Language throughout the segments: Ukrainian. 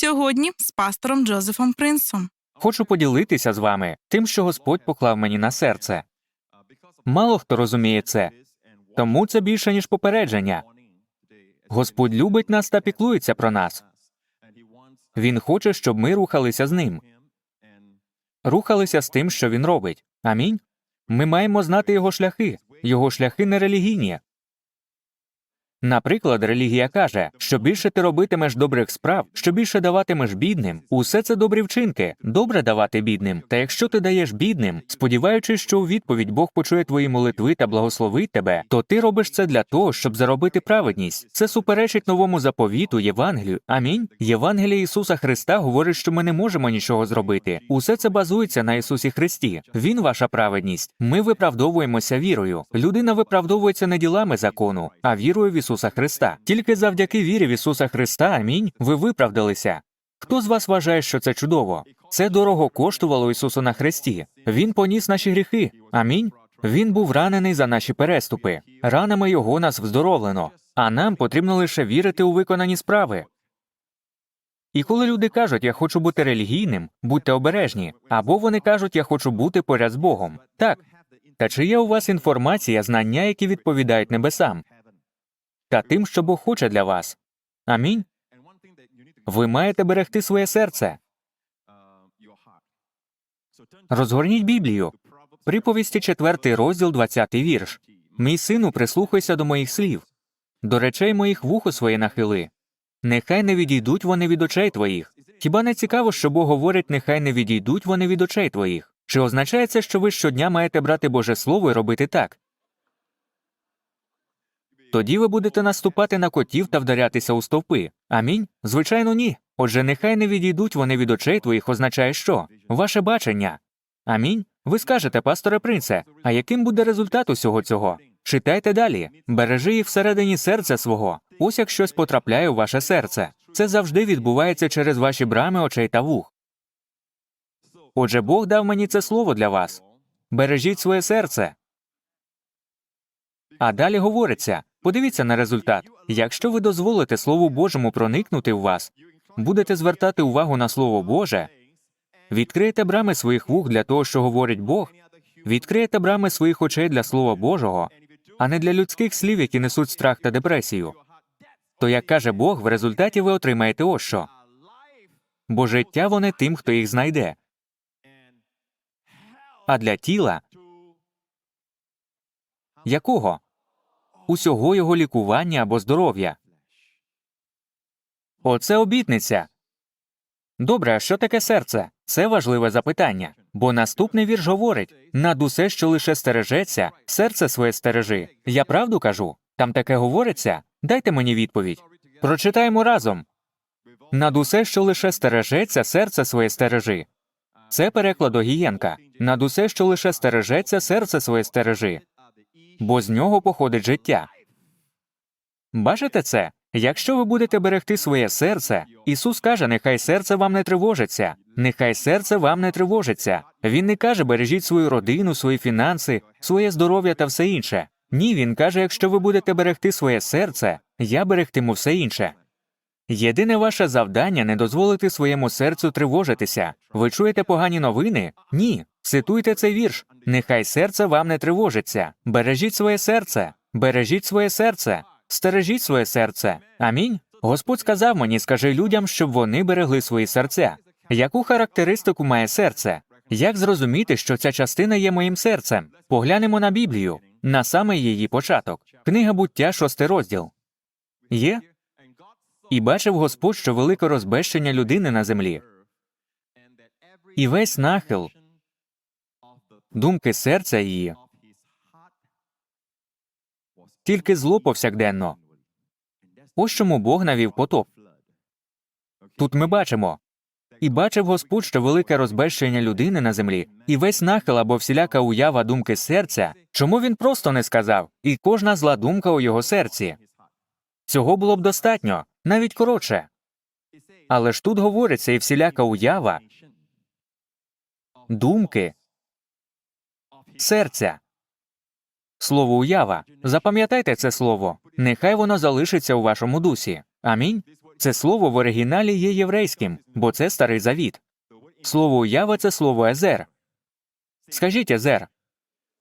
Сьогодні з пастором Джозефом Принсом. Хочу поділитися з вами тим, що Господь поклав мені на серце. Мало хто розуміє це, тому це більше ніж попередження. Господь любить нас та піклується про нас. Він хоче, щоб ми рухалися з ним, рухалися з тим, що він робить. Амінь. Ми маємо знати його шляхи. Його шляхи не релігійні. Наприклад, релігія каже, що більше ти робитимеш добрих справ, що більше даватимеш бідним. Усе це добрі вчинки. Добре давати бідним. Та якщо ти даєш бідним, сподіваючись, що у відповідь Бог почує твої молитви та благословить тебе, то ти робиш це для того, щоб заробити праведність. Це суперечить новому заповіту Євангелію. Амінь. Євангелія Ісуса Христа говорить, що ми не можемо нічого зробити. Усе це базується на Ісусі Христі. Він ваша праведність. Ми виправдовуємося вірою. Людина виправдовується не ділами закону, а вірою в Ісуса Христа. Тільки завдяки вірі в Ісуса Христа, амінь, ви виправдалися. Хто з вас вважає, що це чудово? Це дорого коштувало Ісусу на хресті. Він поніс наші гріхи. Амінь. Він був ранений за наші переступи. Ранами його нас вздоровлено, а нам потрібно лише вірити у виконані справи. І коли люди кажуть, я хочу бути релігійним, будьте обережні, або вони кажуть, я хочу бути поряд з Богом. Так. Та чи є у вас інформація, знання, які відповідають небесам, та тим, що Бог хоче для вас? Амінь. Ви маєте берегти своє серце. Розгорніть Біблію. Приповісті 4 розділ 20 вірш. Мій сину, прислухайся до моїх слів. До речей моїх вухо своє нахили. Нехай не відійдуть вони від очей твоїх. Хіба не цікаво, що Бог говорить, нехай не відійдуть вони від очей твоїх? Чи означає це, що ви щодня маєте брати Боже Слово і робити так? Тоді ви будете наступати на котів та вдарятися у стовпи. Амінь? Звичайно, ні. Отже, нехай не відійдуть вони від очей твоїх означає що? Ваше бачення. Амінь. Ви скажете, пасторе принце, а яким буде результат усього цього? Читайте далі. Бережи їх всередині серця свого. Ось як щось потрапляє у ваше серце. Це завжди відбувається через ваші брами очей та вух. Отже, Бог дав мені це слово для вас. Бережіть своє серце. А далі говориться: подивіться на результат. Якщо ви дозволите Слову Божому проникнути в вас, будете звертати увагу на Слово Боже, відкриєте брами своїх вух для того, що говорить Бог, відкриєте брами своїх очей для Слова Божого, а не для людських слів, які несуть страх та депресію. То, як каже Бог, в результаті ви отримаєте ось що. Бо життя вони тим, хто їх знайде. А для тіла якого? Усього його лікування або здоров'я. Оце обітниця. Добре, а що таке серце? Це важливе запитання. Бо наступний вірш говорить над усе, що лише стережеться, серце своє стережи. Я правду кажу? Там таке говориться? Дайте мені відповідь. Прочитаємо разом. Над усе, що лише стережеться, серце своє стережи. Це переклад Огієнка. Над усе, що лише стережеться, серце своє стережи. Бо з нього походить життя. Бачите це? Якщо ви будете берегти своє серце, Ісус каже, нехай серце вам не тривожиться, нехай серце вам не тривожиться. Він не каже, бережіть свою родину, свої фінанси, своє здоров'я та все інше. Ні, він каже, якщо ви будете берегти своє серце, я берегтиму все інше. Єдине ваше завдання не дозволити своєму серцю тривожитися. Ви чуєте погані новини? Ні. Цитуйте цей вірш. Нехай серце вам не тривожиться. Бережіть своє серце, бережіть своє серце, стережіть своє серце. Амінь. Господь сказав мені, скажи людям, щоб вони берегли свої серця. Яку характеристику має серце? Як зрозуміти, що ця частина є моїм серцем? Поглянемо на Біблію, на саме її початок. Книга буття, шостий розділ. Є? І бачив Господь, що велике розбещення людини на землі, і весь нахил, думки серця її, тільки зло повсякденно. Ось чому Бог навів потоп. Тут ми бачимо. І бачив Господь, що велике розбещення людини на землі, і весь нахил або всіляка уява думки серця, чому він просто не сказав, і кожна зла думка у його серці. Цього було б достатньо, навіть коротше. Але ж тут говориться і всіляка уява, думки, серця. Слово уява. Запам'ятайте це слово. Нехай воно залишиться у вашому дусі. Амінь. Це слово в оригіналі є єврейським, бо це старий завіт. Слово уява це слово езер. Скажіть езер.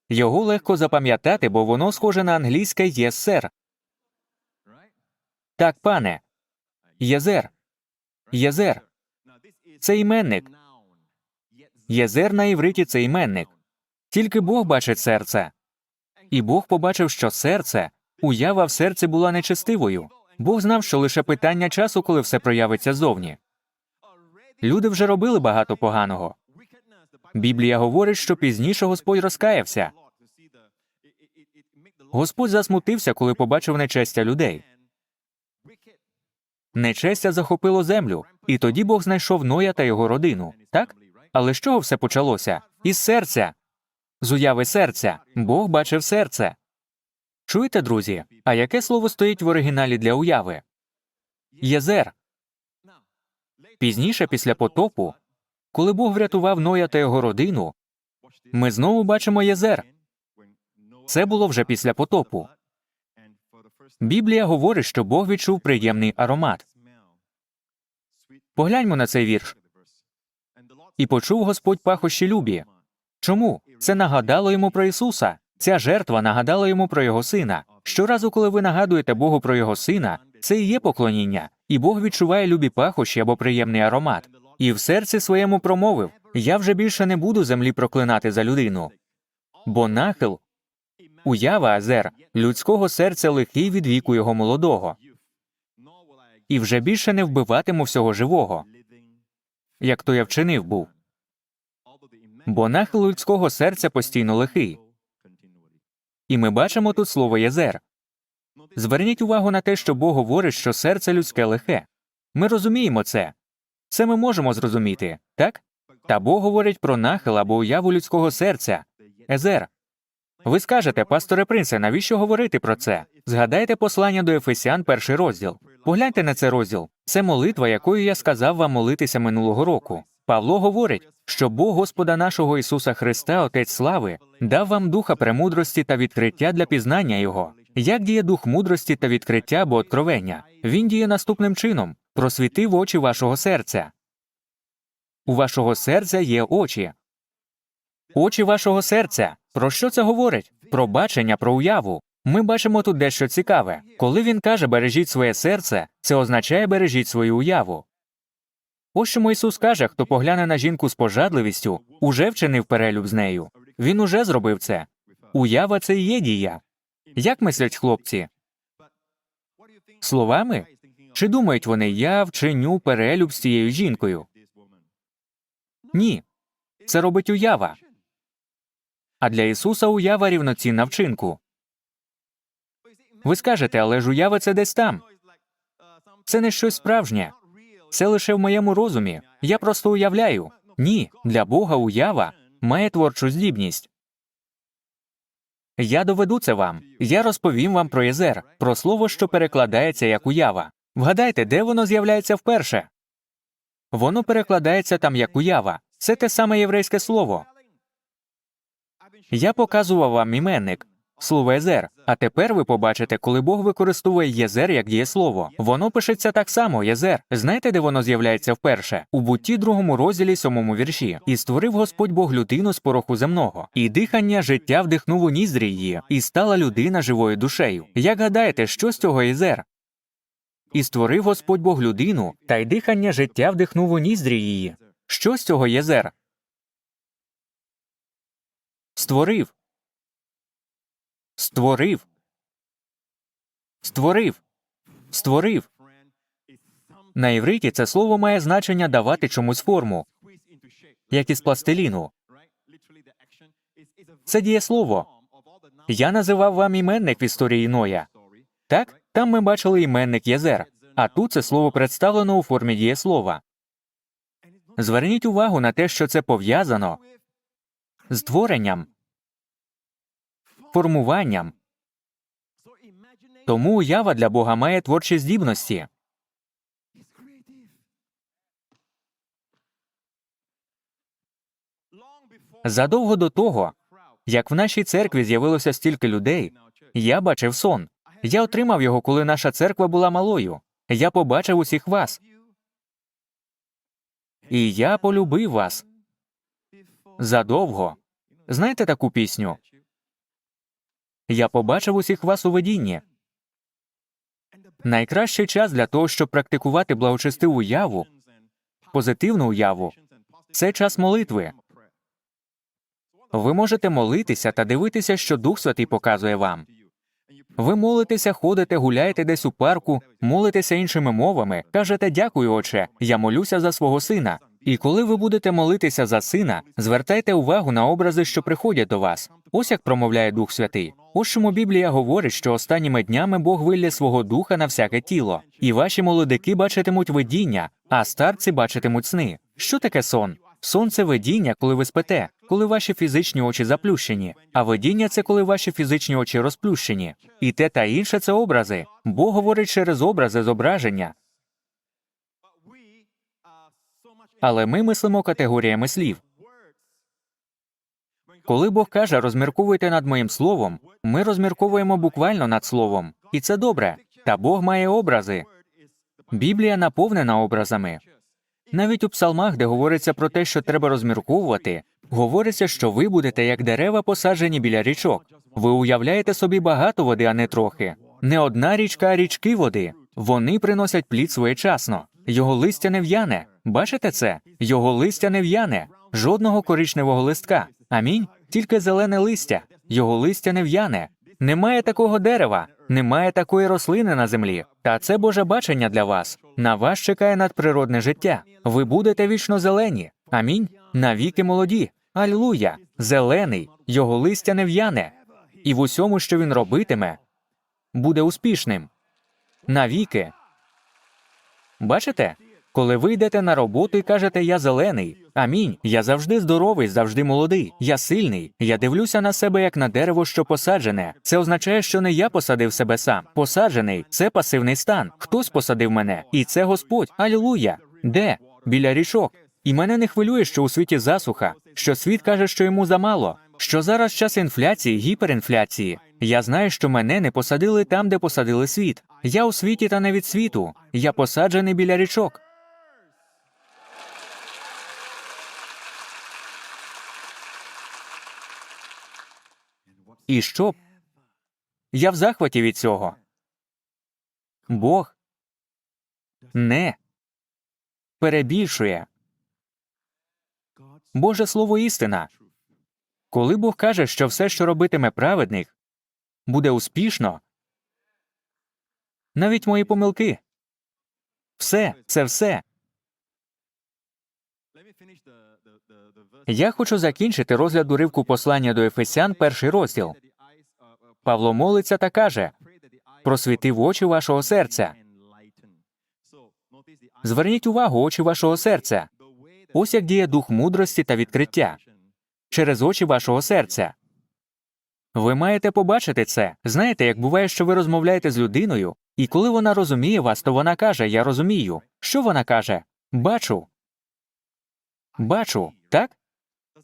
Його легко запам'ятати, бо воно схоже на англійське єсер. Так, пане. Єзер. Єзер. Це іменник. Єзер на івриті це іменник. Тільки Бог бачить серце. І Бог побачив, що серце, уява в серці була нечестивою. Бог знав, що лише питання часу, коли все проявиться зовні. Люди вже робили багато поганого. Біблія говорить, що пізніше Господь розкаявся. Господь засмутився, коли побачив нечестя людей. Нечестя захопило землю, і тоді Бог знайшов Ноя та його родину. Так? Але з чого все почалося? Із серця. З уяви серця. Бог бачив серце. Чуєте, друзі? А яке слово стоїть в оригіналі для уяви? Єзер. Пізніше, після потопу, коли Бог врятував Ноя та його родину, ми знову бачимо єзер. Це було вже після потопу. Біблія говорить, що Бог відчув приємний аромат. Погляньмо на цей вірш. І почув Господь пахощі любі. Чому? Це нагадало йому про Ісуса. Ця жертва нагадала йому про його сина. Щоразу, коли ви нагадуєте Богу про його сина, це і є поклоніння, і Бог відчуває любі пахощі або приємний аромат. І в серці своєму промовив: Я вже більше не буду землі проклинати за людину. Бо нахил, уява азер, людського серця лихий від віку його молодого, і вже більше не вбиватиму всього живого, як то я вчинив був. Бо нахил людського серця постійно лихий. І ми бачимо тут слово єзер. Зверніть увагу на те, що Бог говорить, що серце людське лихе. Ми розуміємо це. Це ми можемо зрозуміти, так? Та Бог говорить про нахил або уяву людського серця. Езер. Ви скажете, пасторе принце, навіщо говорити про це? Згадайте послання до Ефесян, перший розділ. Погляньте на цей розділ. Це молитва, якою я сказав вам молитися минулого року. Павло говорить, що Бог Господа нашого Ісуса Христа, Отець слави, дав вам духа премудрості та відкриття для пізнання Його. Як діє дух мудрості та відкриття або откровення? Він діє наступним чином: просвітив очі вашого серця. У вашого серця є очі. Очі вашого серця. Про що це говорить? Про бачення, про уяву. Ми бачимо тут дещо цікаве. Коли він каже бережіть своє серце, це означає бережіть свою уяву. Ось чому Ісус каже, хто погляне на жінку з пожадливістю, уже вчинив перелюб з нею. Він уже зробив це. Уява це і є дія. Як мислять хлопці? Словами? Чи думають вони, я вчиню перелюб з цією жінкою? Ні. Це робить уява. А для Ісуса уява рівноцінна вчинку. Ви скажете, але ж уява це десь там. Це не щось справжнє. Це лише в моєму розумі. Я просто уявляю. Ні, для Бога уява має творчу здібність. Я доведу це вам. Я розповім вам про єзер, про слово, що перекладається як уява. Вгадайте, де воно з'являється вперше? Воно перекладається там як уява. Це те саме єврейське слово. Я показував вам іменник, слово єзер. А тепер ви побачите, коли Бог використовує єзер як дієслово. Воно пишеться так само, єзер. Знаєте, де воно з'являється вперше? У бутті другому розділі сьомому вірші. І створив Господь Бог людину з пороху земного, і дихання життя вдихнув у ніздрі її, і стала людина живою душею. Як гадаєте, що з цього єзер? І створив Господь Бог людину, та й дихання життя вдихнув у ніздрі її. Що з цього єзер? Створив. Створив. Створив. Створив. На івриті це слово має значення давати чомусь форму, як із пластиліну. Це дієслово. Я називав вам іменник в історії Ноя. Так, там ми бачили іменник Єзер, а тут це слово представлено у формі дієслова. Зверніть увагу на те, що це пов'язано з творенням, формуванням. Тому уява для Бога має творчі здібності. Задовго до того, як в нашій церкві з'явилося стільки людей, я бачив сон. Я отримав його, коли наша церква була малою. Я побачив усіх вас, і я полюбив вас задовго. Знаєте таку пісню? Я побачив усіх вас у видінні. Найкращий час для того, щоб практикувати благочестиву уяву, позитивну уяву, це час молитви. Ви можете молитися та дивитися, що Дух Святий показує вам. Ви молитеся, ходите, гуляєте десь у парку, молитеся іншими мовами, кажете дякую, отче, я молюся за свого сина. І коли ви будете молитися за сина, звертайте увагу на образи, що приходять до вас. Ось як промовляє Дух Святий. Ось чому Біблія говорить, що останніми днями Бог вилє свого духа на всяке тіло, і ваші молодики бачитимуть видіння, а старці бачитимуть сни. Що таке сон? Сон це видіння, коли ви спите, коли ваші фізичні очі заплющені, а видіння це коли ваші фізичні очі розплющені. І те та інше це образи. Бог говорить через образи зображення, але ми мислимо категоріями слів. Коли Бог каже, розмірковуйте над моїм словом, ми розмірковуємо буквально над словом, і це добре. Та Бог має образи. Біблія наповнена образами. Навіть у псалмах, де говориться про те, що треба розмірковувати, говориться, що ви будете як дерева, посаджені біля річок. Ви уявляєте собі багато води, а не трохи. Не одна річка, а річки води. Вони приносять плід своєчасно. Його листя не в'яне. Бачите це? Його листя не в'яне. Жодного коричневого листка. Амінь. Тільки зелене листя. Його листя не в'яне. Немає такого дерева, немає такої рослини на землі. Та це Боже бачення для вас. На вас чекає надприродне життя. Ви будете вічно зелені. Амінь. Навіки молоді. Аллилуйя. Зелений, його листя не в'яне. І в усьому, що він робитиме, буде успішним. Навіки. Бачите? Коли ви йдете на роботу і кажете Я зелений. Амінь. Я завжди здоровий, завжди молодий. Я сильний. Я дивлюся на себе як на дерево, що посаджене. Це означає, що не я посадив себе сам. Посаджений це пасивний стан. Хтось посадив мене, і це Господь. Алілуя. Де? Біля річок. І мене не хвилює, що у світі засуха, що світ каже, що йому замало, що зараз час інфляції, гіперінфляції. Я знаю, що мене не посадили там, де посадили світ. Я у світі та не від світу. Я посаджений біля річок. І що? Я в захваті від цього. Бог не перебільшує. Боже слово істина. Коли Бог каже, що все, що робитиме праведник, буде успішно, навіть мої помилки. Все, це все. Я хочу закінчити розгляд уривку послання до Ефесян, перший розділ. Павло молиться та каже: просвіти в очі вашого серця. Зверніть увагу очі вашого серця. Ось як діє дух мудрості та відкриття через очі вашого серця. Ви маєте побачити це. Знаєте, як буває, що ви розмовляєте з людиною, і коли вона розуміє вас, то вона каже Я розумію. Що вона каже? Бачу. Бачу, так?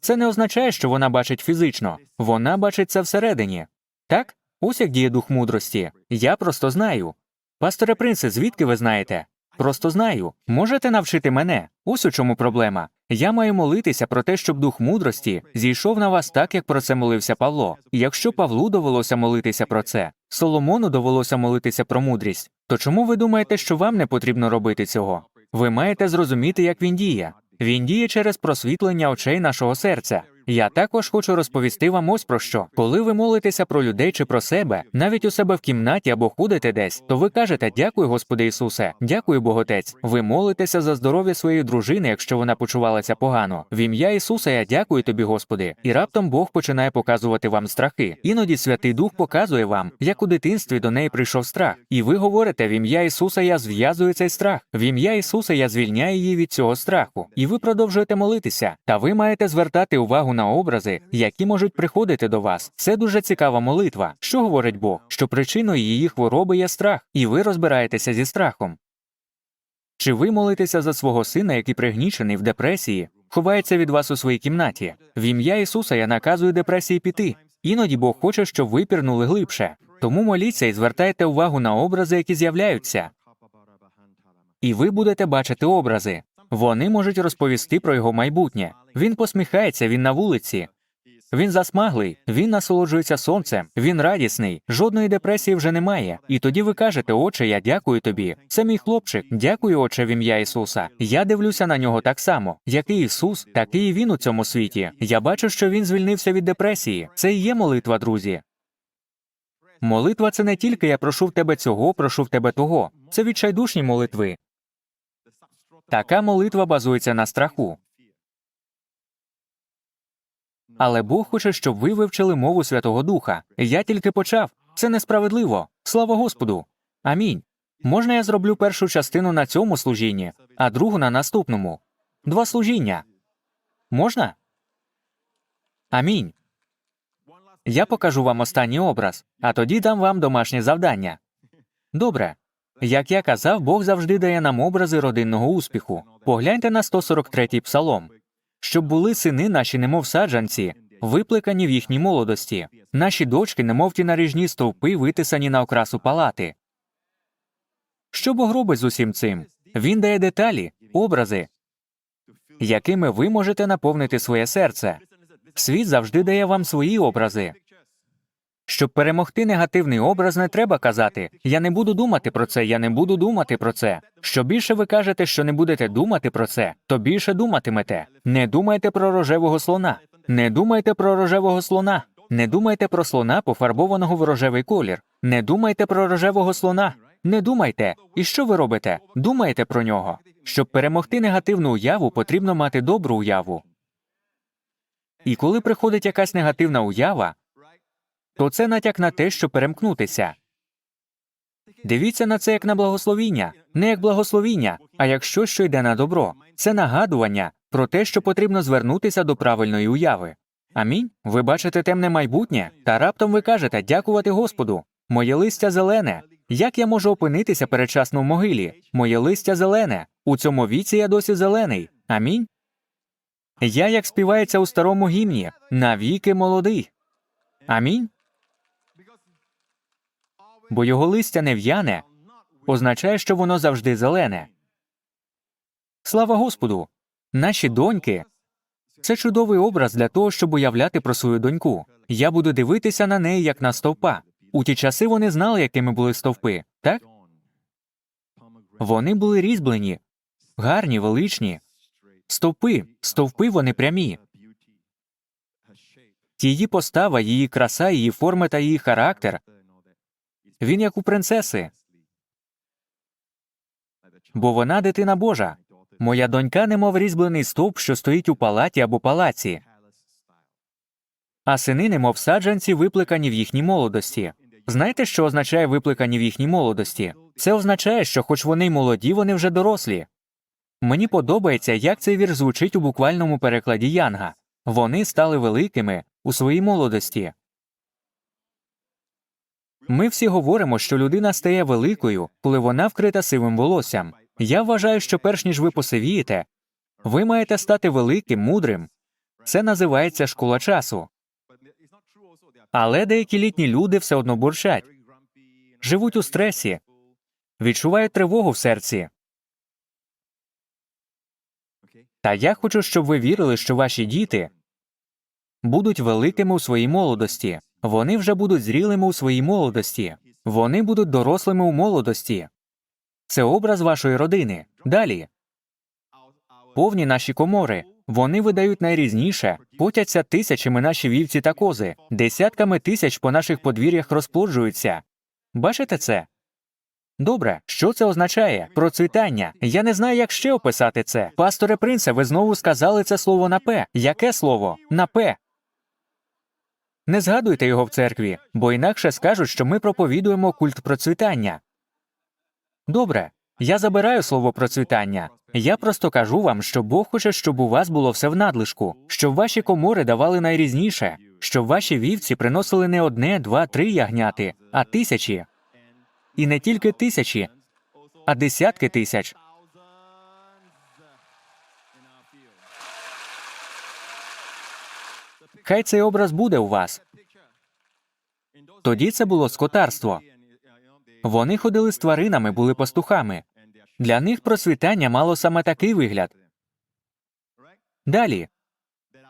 Це не означає, що вона бачить фізично. Вона бачить це всередині. Так? Ось як діє дух мудрості. Я просто знаю. Пасторе принце, звідки ви знаєте? Просто знаю. Можете навчити мене? Ось у чому проблема. Я маю молитися про те, щоб дух мудрості зійшов на вас так, як про це молився Павло. І якщо Павлу довелося молитися про це, Соломону довелося молитися про мудрість, то чому ви думаєте, що вам не потрібно робити цього? Ви маєте зрозуміти, як він діє. Він діє через просвітлення очей нашого серця. Я також хочу розповісти вам ось про що. Коли ви молитеся про людей чи про себе, навіть у себе в кімнаті або ходите десь, то ви кажете Дякую, Господи Ісусе, дякую, Боготець. Ви молитеся за здоров'я своєї дружини, якщо вона почувалася погано. В ім'я Ісуса я дякую тобі, Господи. І раптом Бог починає показувати вам страхи. Іноді Святий Дух показує вам, як у дитинстві до неї прийшов страх. І ви говорите: в ім'я Ісуса я зв'язую цей страх. В ім'я Ісуса я звільняю її від цього страху. І ви продовжуєте молитися. Та ви маєте звертати увагу на образи, які можуть приходити до вас. Це дуже цікава молитва. Що говорить Бог? Що причиною її хвороби є страх, і ви розбираєтеся зі страхом. Чи ви молитеся за свого сина, який пригнічений в депресії, ховається від вас у своїй кімнаті? В ім'я Ісуса я наказую депресії піти. Іноді Бог хоче, щоб ви пірнули глибше. Тому моліться і звертайте увагу на образи, які з'являються. і ви будете бачити образи. Вони можуть розповісти про його майбутнє. Він посміхається, він на вулиці. Він засмаглий, він насолоджується сонцем, він радісний, жодної депресії вже немає. І тоді ви кажете, Отче, я дякую тобі. Це мій хлопчик. Дякую, Отче, в ім'я Ісуса. Я дивлюся на нього так само. Який Ісус, такий він у цьому світі. Я бачу, що він звільнився від депресії. Це і є молитва, друзі. Молитва це не тільки я прошу в тебе цього, прошу в тебе того. Це відчайдушні молитви. Така молитва базується на страху. Але Бог хоче, щоб ви вивчили мову Святого Духа. Я тільки почав. Це несправедливо. Слава Господу. Амінь. Можна я зроблю першу частину на цьому служінні, а другу на наступному. Два служіння. Можна? Амінь. Я покажу вам останній образ, а тоді дам вам домашнє завдання. Добре. Як я казав, Бог завжди дає нам образи родинного успіху. Погляньте на 143-й псалом. Щоб були сини наші, немов саджанці, виплекані в їхній молодості, наші дочки, немов ті наріжні стовпи, витисані на окрасу палати. Що Бог робить з усім цим? Він дає деталі, образи, якими ви можете наповнити своє серце. Світ завжди дає вам свої образи. Щоб перемогти негативний образ, не треба казати Я не буду думати про це, я не буду думати про це. Що більше ви кажете, що не будете думати про це, то більше думатимете. Не думайте про рожевого слона. Не думайте про рожевого слона. Не думайте про слона, пофарбованого в рожевий колір. Не думайте про рожевого слона. Не думайте. І що ви робите? Думайте про нього. Щоб перемогти негативну уяву, потрібно мати добру уяву. І коли приходить якась негативна уява, то це натяк на те, що перемкнутися. Дивіться на це як на благословіння, не як благословіння, а як щось, що йде на добро. Це нагадування про те, що потрібно звернутися до правильної уяви. Амінь. Ви бачите темне майбутнє, та раптом ви кажете дякувати Господу. Моє листя зелене. Як я можу опинитися передчасно в могилі? Моє листя зелене. У цьому віці я досі зелений. Амінь. Я, як співається у старому гімні, навіки молодий. Амінь. Бо його листя не в'яне, означає, що воно завжди зелене. Слава Господу! Наші доньки це чудовий образ для того, щоб уявляти про свою доньку. Я буду дивитися на неї як на стовпа. У ті часи вони знали, якими були стовпи, так? Вони були різьблені, гарні, величні. Стовпи, стовпи вони прямі. Її постава, її краса, її форма та її характер. Він як у принцеси, бо вона дитина Божа. Моя донька немов різьблений стовп, що стоїть у палаті або палаці, а сини немов саджанці, виплекані в їхній молодості. Знаєте, що означає виплекані в їхній молодості? Це означає, що, хоч вони й молоді, вони вже дорослі. Мені подобається, як цей вірш звучить у буквальному перекладі Янга. Вони стали великими у своїй молодості. Ми всі говоримо, що людина стає великою, коли вона вкрита сивим волоссям. Я вважаю, що перш ніж ви посивієте, ви маєте стати великим, мудрим. Це називається школа часу. Але деякі літні люди все одно бурчать, живуть у стресі, відчувають тривогу в серці. Та я хочу, щоб ви вірили, що ваші діти будуть великими у своїй молодості. Вони вже будуть зрілими у своїй молодості. Вони будуть дорослими у молодості. Це образ вашої родини. Далі. Повні наші комори. Вони видають найрізніше, потяться тисячами наші вівці та кози, десятками тисяч по наших подвір'ях розплоджуються. Бачите це? Добре, що це означає? Процвітання. Я не знаю, як ще описати це. Пасторе принце, ви знову сказали це слово на П. Яке слово? На П. Не згадуйте його в церкві, бо інакше скажуть, що ми проповідуємо культ процвітання. Добре, я забираю слово процвітання. Я просто кажу вам, що Бог хоче, щоб у вас було все в надлишку, щоб ваші комори давали найрізніше, щоб ваші вівці приносили не одне, два, три ягняти, а тисячі. І не тільки тисячі, а десятки тисяч. Хай цей образ буде у вас. Тоді це було скотарство. Вони ходили з тваринами, були пастухами. Для них просвітання мало саме такий вигляд. Далі.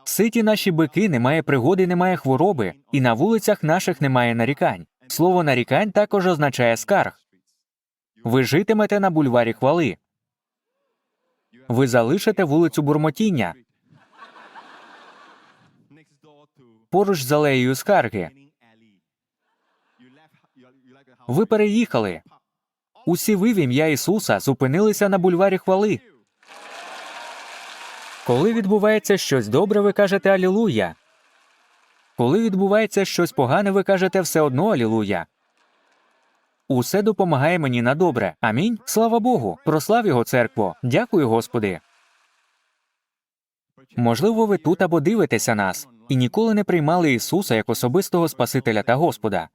Ситі наші бики, немає пригоди, немає хвороби, і на вулицях наших немає нарікань. Слово нарікань також означає скарг. Ви житимете на бульварі хвали. Ви залишите вулицю бурмотіння поруч з алеєю скарги. Ви переїхали. Усі ви в ім'я Ісуса зупинилися на бульварі хвали. Коли відбувається щось добре, ви кажете Алілуя. Коли відбувається щось погане, ви кажете все одно Алілуя. Усе допомагає мені на добре. Амінь. Слава Богу. Прослав його церкво. Дякую, Господи. Можливо, ви тут або дивитеся нас і ніколи не приймали Ісуса як особистого Спасителя та Господа.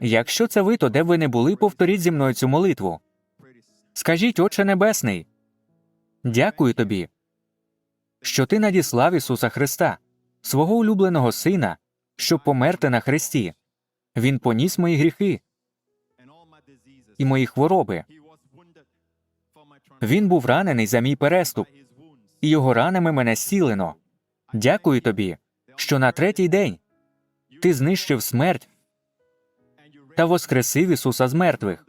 Якщо це ви, то де б ви не були, повторіть зі мною цю молитву. Скажіть, Отче Небесний, дякую тобі, що ти надіслав Ісуса Христа, свого улюбленого Сина, щоб померти на Христі. Він поніс мої гріхи і мої хвороби. Він був ранений за мій переступ, і його ранами мене зцілено. Дякую тобі, що на третій день ти знищив смерть та воскресив Ісуса з мертвих.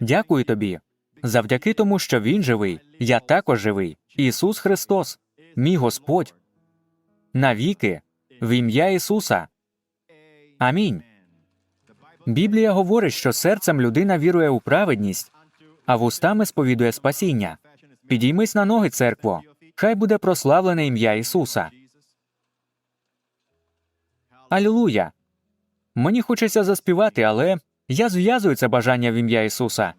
Дякую тобі. Завдяки тому, що Він живий, я також живий. Ісус Христос, мій Господь. Навіки, в ім'я Ісуса. Амінь. Біблія говорить, що серцем людина вірує у праведність, а вустами сповідує спасіння. Підіймись на ноги, церкво. Хай буде прославлене ім'я Ісуса. Алілуя. Мені хочеться заспівати, але я зв'язую це бажання в ім'я Ісуса.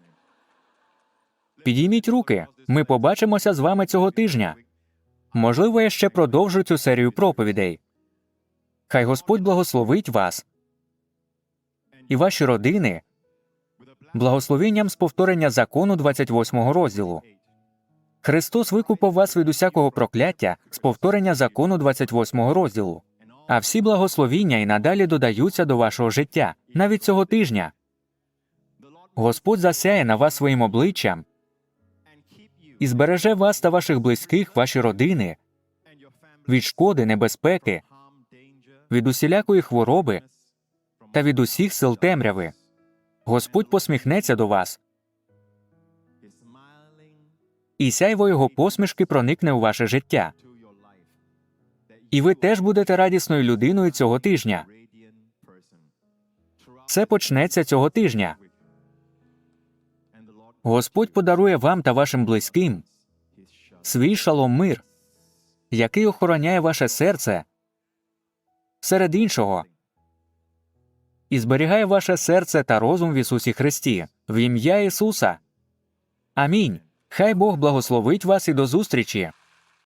Підійміть руки. Ми побачимося з вами цього тижня. Можливо, я ще продовжу цю серію проповідей. Хай Господь благословить вас і ваші родини благословенням з повторення закону 28 розділу. Христос викупив вас від усякого прокляття з повторення закону 28 розділу. А всі благословіння і надалі додаються до вашого життя, навіть цього тижня. Господь засяє на вас своїм обличчям і збереже вас та ваших близьких, ваші родини від шкоди, небезпеки, від усілякої хвороби та від усіх сил темряви. Господь посміхнеться до вас, і сяйво його посмішки проникне у ваше життя. І ви теж будете радісною людиною цього тижня. Це почнеться цього тижня. Господь подарує вам та вашим близьким свій шалом мир, який охороняє ваше серце серед іншого і зберігає ваше серце та розум в Ісусі Христі, в ім'я Ісуса. Амінь. Хай Бог благословить вас і до зустрічі.